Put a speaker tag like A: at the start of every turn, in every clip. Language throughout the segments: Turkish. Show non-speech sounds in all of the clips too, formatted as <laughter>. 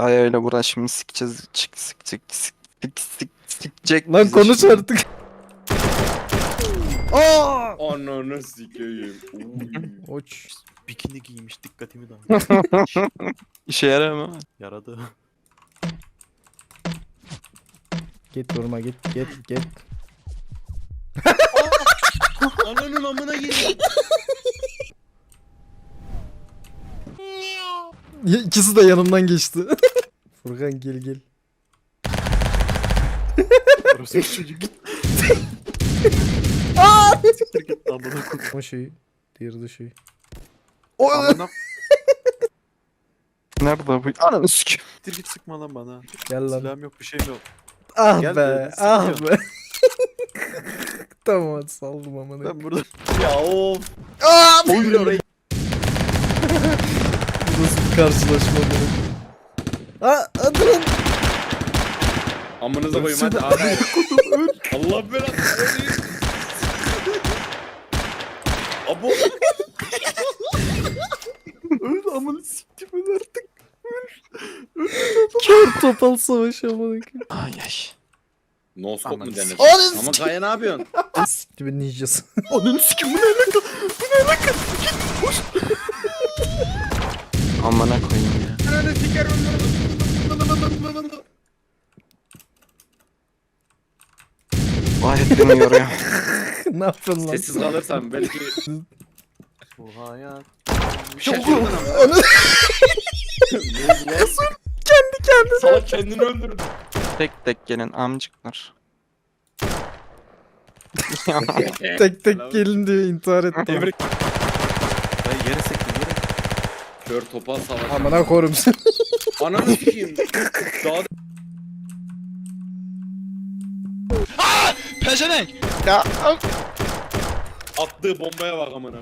A: Ay öyle Burak şimdi sikeceğiz. Çık sik sik sik sik sik sikecek.
B: Lan
A: bizi
B: konuş
A: şimdi.
B: artık. Aa!
C: Ananı sikeyim. Uy. <laughs>
B: Oç.
D: Bikini giymiş dikkatimi dağıttı. <laughs>
A: İşe yarar mı?
D: Yaradı.
B: Git durma git git git.
C: Ananın amına.
B: Ya, <laughs> İkisi de yanımdan geçti. Furkan gel gel.
D: Orası çocuk. Siktir git amına koyayım.
B: O şey. Diğeri de şey.
D: Amına
A: Nerede bu? Ananı sikeyim.
D: siktir git sıkma lan bana.
B: Gel lan.
D: Silahım yok bir şeyim yok.
B: Ah
D: Gel
B: be.
D: diyorum,
B: Ah be. <laughs> tamam hadi saldım amına.
D: Ben burada
C: Ya of.
B: Aa!
C: Oyun orayı.
B: Bu Nasıl bir karşılaşma bu? Aa, lan.
C: Amınıza koyayım hadi hadi. <laughs> Allah belanı. Abo.
D: öl amına siktim öl artık.
B: Kör topal savaşı amına koyayım.
A: Ay ay.
C: No scope mu
A: Ananı
C: denir?
B: sikeyim.
C: Ama Kaya ne yapıyorsun?
B: Siktimin ninjası.
D: Ananı sikim <laughs> bu ne alaka? Bu ne alaka?
A: Amına koyayım ya.
C: Ananı sikerim.
A: Vay beni yoruyor. <laughs>
B: ne yapıyorsun lan?
C: Sessiz kalırsam belki
D: Bu hayat.
C: bir şey oldu lan?
B: Kendi kendine.
C: Salak kendini öldürdü.
A: tek tek gelin amcıklar. Ya, <laughs>
B: Tek tek gelin diyor intihar etti.
C: Tebrik.
D: Ben yere sektim.
C: Kör topal savaş.
B: Amına korum seni. <laughs>
C: Ananı sikeyim. Daha
A: Pezevenk. Ya
C: attığı bombaya bak amına.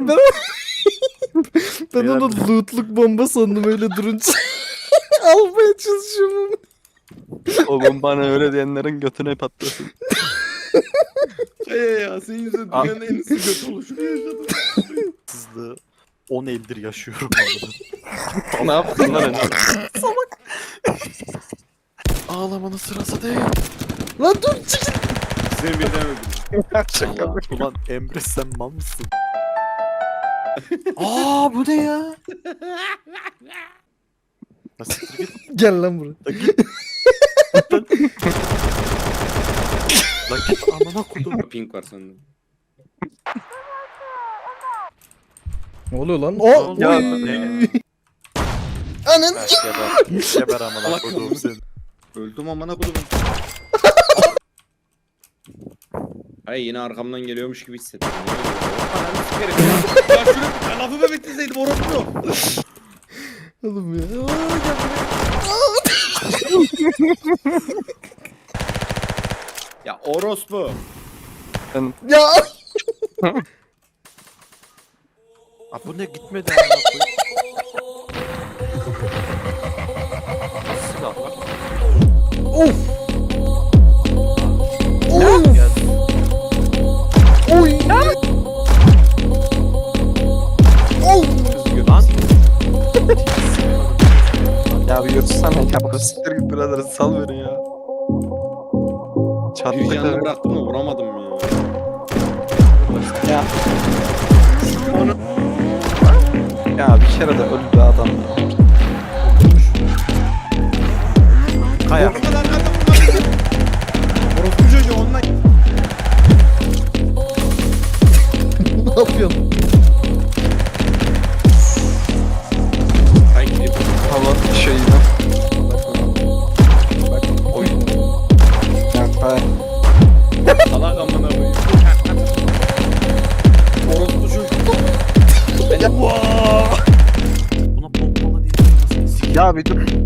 B: Ben ben onu lootluk bomba sandım öyle durunca. <laughs> Almaya çalışıyorum ama.
A: oğlum bana öyle diyenlerin götüne patlasın. <laughs>
C: Kaya ya senin yüzünden
D: Abi-
C: dünyanın en iyisi göt oluşunu yaşadın.
D: Sızlığı 10 eldir yaşıyorum amına.
A: ne yaptın lan öyle?
D: Ağlamanın sırası değil.
B: Lan dur çekil.
C: Seni birden öldürdüm.
D: Allah, ulan Emre sen mal mısın? Aa bu ne ya? Git
B: Gel lan buraya.
D: lan git. lan git amına kodum.
C: Pink var sandım.
B: Ne oluyor lan? O
A: Ya,
B: oy. Anın
D: geber. Geber amına
C: Allah
D: kodum
C: korusun.
D: seni.
C: Öldüm amına kodum. Ay yine arkamdan geliyormuş gibi hissettim. Ananı sikerim ya. Ya şunu lafımı bitirseydim orası yok.
B: Oğlum ya. <laughs>
C: Orospu.
B: buraya. Ya.
D: Aa bu ne gitmedi amına koyayım. Silah var.
B: Of. Of.
D: Geldi.
B: Oy. Of.
D: Lan
A: Ya bir yürüsene ya. Siktir git birader sal beni ya. Çattık
C: canını
A: abi.
C: bıraktım da vuramadım ya.
A: Ya. Ya bir kere de öldü adam ya.
D: kaya.
C: Kadar nerede vurmadın? Orospu çocuğu onunla.
B: Ne yapıyorsun?
D: Diye nasıl